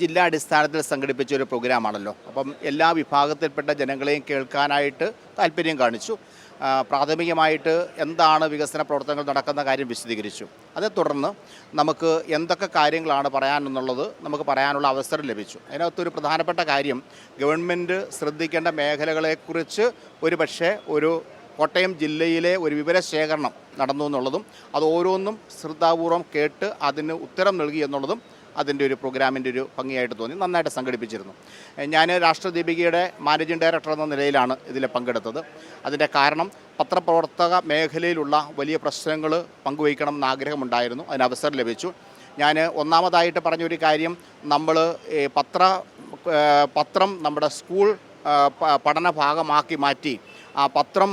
ജില്ലാ അടിസ്ഥാനത്തിൽ സംഘടിപ്പിച്ച ഒരു പ്രോഗ്രാമാണല്ലോ. അപ്പം എല്ലാ വിഭാഗത്തിൽപ്പെട്ട ജനങ്ങളെയും കേൾക്കാനായിട്ട് താല്പര്യം കാണിച്ചു. പ്രാഥമികമായിട്ട് എന്താണ് വികസന പ്രവർത്തനങ്ങൾ നടക്കുന്ന കാര്യം വിശദീകരിച്ചു. അതേ തുടർന്ന് നമുക്ക് എന്തൊക്കെ കാര്യങ്ങളാണ് പറയാനെന്നുള്ളത് നമുക്ക് പറയാനുള്ള അവസരം ലഭിച്ചു. അതിനകത്തൊരു പ്രധാനപ്പെട്ട കാര്യം ഗവൺമെന്റ് ശ്രദ്ധിക്കേണ്ട മേഖലകളെക്കുറിച്ച് ഒരു പക്ഷേ ഒരു കോട്ടയം ജില്ലയിലെ ഒരു വിവരശേഖരണം നടന്നു എന്നുള്ളതും അത് ഓരോന്നും ശ്രദ്ധാപൂർവം കേട്ട് അതിന് ഉത്തരം നൽകി എന്നുള്ളതും അതിന്റെ ഒരു പ്രോഗ്രാമിന്റെ ഒരു ഭംഗിയായിട്ട് തോന്നി നന്നായിട്ട് സംഘടിപ്പിച്ചിരുന്നു. ഞാൻ രാഷ്ട്രദീപികയുടെ മാനേജിംഗ് ഡയറക്ടർ എന്ന നിലയിലാണ് ഇതിൽ പങ്കെടുത്തത്. അതിന്റെ കാരണം പത്രപ്രവർത്തക മേഖലയിലുള്ള വലിയ പ്രശ്നങ്ങൾ പങ്കുവയ്ക്കണം എന്ന് ആഗ്രഹമുണ്ടായിരുന്നു അതിന് അവസരം ലഭിച്ചു. ഞാൻ ഒന്നാമതായിട്ട് പറഞ്ഞൊരു കാര്യം നമ്മൾ പത്ര പത്രം നമ്മുടെ സ്കൂൾ പഠന ഭാഗമാക്കി മാറ്റി ആ പത്രം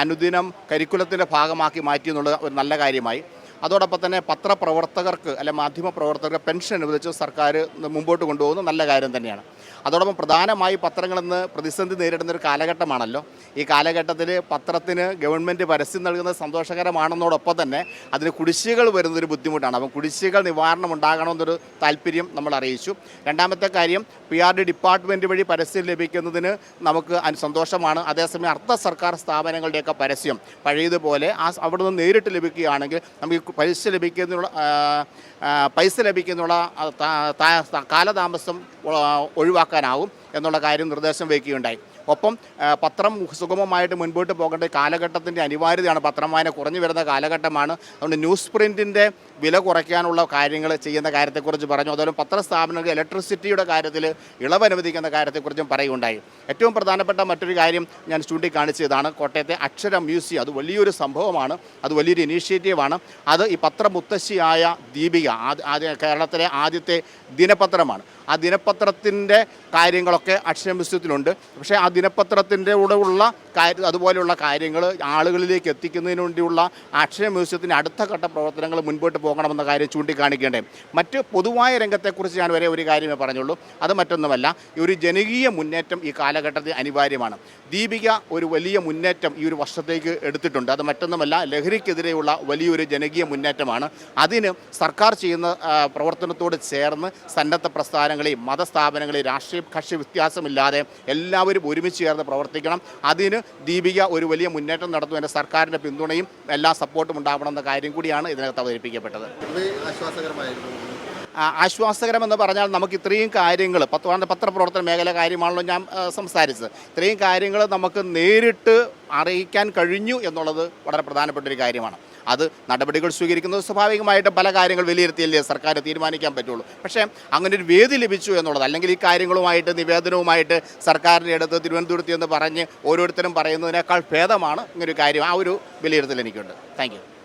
അനുദിനം കരിക്കുലത്തിന്റെ ഭാഗമാക്കി മാറ്റി എന്നുള്ളത് ഒരു നല്ല കാര്യമായി. അതോടൊപ്പം തന്നെ പത്രപ്രവർത്തകർക്ക് അല്ലെ മാധ്യമപ്രവർത്തകർക്ക് പെൻഷൻ അനുവദിച്ച് സർക്കാർ മുമ്പോട്ട് കൊണ്ടുപോകുന്നത് നല്ല കാര്യം തന്നെയാണ്. അതോടൊപ്പം പ്രധാനമായി പത്രങ്ങളെന്ന് പ്രതിസന്ധി നേരിടുന്ന ഒരു കാലഘട്ടമാണല്ലോ. ഈ കാലഘട്ടത്തിൽ പത്രത്തിന് ഗവൺമെന്റ് പരസ്യം നൽകുന്നത് സന്തോഷകരമാണെന്നോടൊപ്പം തന്നെ അതിന് കുടിശ്ശികൾ വരുന്നൊരു ബുദ്ധിമുട്ടാണ്. അപ്പം കുടിശ്ശികൾ നിവാരണം ഉണ്ടാകണമെന്നൊരു താല്പര്യം നമ്മൾ അറിയിച്ചു. രണ്ടാമത്തെ കാര്യം പി ആർ ഡി ഡിപ്പാർട്ട്മെന്റ് വഴി പരസ്യം ലഭിക്കുന്നതിന് നമുക്ക് സന്തോഷമാണ്. അതേസമയം അർദ്ധ സർക്കാർ സ്ഥാപനങ്ങളുടെയൊക്കെ പരസ്യം പഴയതുപോലെ ആ അവിടുന്ന് നേരിട്ട് ലഭിക്കുകയാണെങ്കിൽ നമുക്ക് പൈസ ആ, പൈസ താ- കാലതാമസം ഒഴിവാക്കാനാവും എന്നുള്ള കാര്യം നിർദ്ദേശം വയ്ക്കുകയുണ്ടായി. ഒപ്പം പത്രം സുഗമമായിട്ട് മുൻപോട്ട് പോകേണ്ട കാലഘട്ടത്തിന്റെ അനിവാര്യതയാണ് പത്രം വായന കുറഞ്ഞു വരുന്ന കാലഘട്ടമാണ്. അതുകൊണ്ട് ന്യൂസ് പ്രിന്റിന്റെ വില കുറയ്ക്കാനുള്ള കാര്യങ്ങൾ ചെയ്യുന്ന കാര്യത്തെക്കുറിച്ച് പറഞ്ഞു. അതുപോലെ പത്രസ്ഥാപനങ്ങൾക്ക് ഇലക്ട്രിസിറ്റിയുടെ കാര്യത്തിൽ ഇളവ് അനുവദിക്കുന്ന കാര്യത്തെക്കുറിച്ചും പറയുകയുണ്ടായി. ഏറ്റവും പ്രധാനപ്പെട്ട മറ്റൊരു കാര്യം ഞാൻ ചൂണ്ടിക്കാണിച്ചതാണ് കോട്ടയത്തെ അക്ഷര മ്യൂസിയം. അത് വലിയൊരു സംഭവമാണ്. അത് വലിയൊരു ഇനീഷ്യേറ്റീവാണ് അത് ഈ പത്രമുത്തശ്ശിയായ ദീപിക ആദ്യ കേരളത്തിലെ ആദ്യത്തെ ദിനപത്രമാണ്. ആ ദിനപത്രത്തിന്റെ കാര്യങ്ങളൊക്കെ അക്ഷര മ്യൂസിയത്തിലുണ്ട്. പക്ഷേ ആ ദിനപത്രത്തിന്റെ കൂടെ ഉള്ള കാര്യ അതുപോലെയുള്ള കാര്യങ്ങൾ ആളുകളിലേക്ക് എത്തിക്കുന്നതിന് വേണ്ടിയുള്ള അക്ഷര മ്യൂസിയത്തിന്റെ അടുത്ത ഘട്ട പ്രവർത്തനങ്ങൾ മുൻപോട്ട് പോകണമെന്ന കാര്യം ചൂണ്ടിക്കാണിക്കേണ്ടേ. മറ്റ് പൊതുവായ രംഗത്തെക്കുറിച്ച് ഞാൻ വരെ ഒരു കാര്യമേ പറഞ്ഞുള്ളൂ. അത് മറ്റൊന്നുമല്ല ഈ ഒരു ജനകീയ മുന്നേറ്റം ഈ കാലഘട്ടത്തിൽ അനിവാര്യമാണ്. ദീപിക ഒരു വലിയ മുന്നേറ്റം ഈ ഒരു വർഷത്തേക്ക് എടുത്തിട്ടുണ്ട്. അത് മറ്റൊന്നുമല്ല ലഹരിക്കെതിരെയുള്ള വലിയൊരു ജനകീയ മുന്നേറ്റമാണ്. അതിന് സർക്കാർ ചെയ്യുന്ന പ്രവർത്തനത്തോട് ചേർന്ന് സന്നദ്ധ പ്രസ്ഥാനങ്ങളെയും മതസ്ഥാപനങ്ങളെയും രാഷ്ട്രീയ കക്ഷി വ്യത്യാസമില്ലാതെ എല്ലാവരും ഒരുമിച്ച് ചേർന്ന് പ്രവർത്തിക്കണം. അതിന് ദീപിക ഒരു വലിയ മുന്നേറ്റം നടത്തുന്നതിന് സർക്കാരിന്റെ പിന്തുണയും എല്ലാ സപ്പോർട്ടും ഉണ്ടാവണമെന്ന കാര്യം കൂടിയാണ് ഇതിനകത്ത് അവതരിപ്പിക്കപ്പെട്ടത്. ആശ്വാസകരമായിരുന്നു. ആശ്വാസകരമെന്ന് പറഞ്ഞാൽ നമുക്ക് ഇത്രയും കാര്യങ്ങൾ പത്ത് പത്രപ്രവർത്തന മേഖല കാര്യമാണല്ലോ ഞാൻ സംസാരിച്ചത്. ഇത്രയും കാര്യങ്ങൾ നമുക്ക് നേരിട്ട് അറിയിക്കാൻ കഴിഞ്ഞു എന്നുള്ളത് വളരെ പ്രധാനപ്പെട്ട ഒരു കാര്യമാണ്. അത് നടപടികൾ സ്വീകരിക്കുന്നത് സ്വാഭാവികമായിട്ടും പല കാര്യങ്ങൾ വിലയിരുത്തിയല്ലേ സർക്കാർ തീരുമാനിക്കാൻ പറ്റുള്ളൂ. പക്ഷേ അങ്ങനെ ഒരു വേദി ലഭിച്ചു എന്നുള്ളത് അല്ലെങ്കിൽ ഈ കാര്യങ്ങളുമായിട്ട് നിവേദനവുമായിട്ട് സർക്കാരിന്റെ അടുത്ത് തിരുവനന്തപുരത്ത് എന്ന് പറഞ്ഞ് ഓരോരുത്തരും പറയുന്നതിനേക്കാൾ ഭേദമാണ് ഇങ്ങനൊരു കാര്യം. ആ ഒരു വിലയിരുത്തൽ എനിക്കുണ്ട്. താങ്ക്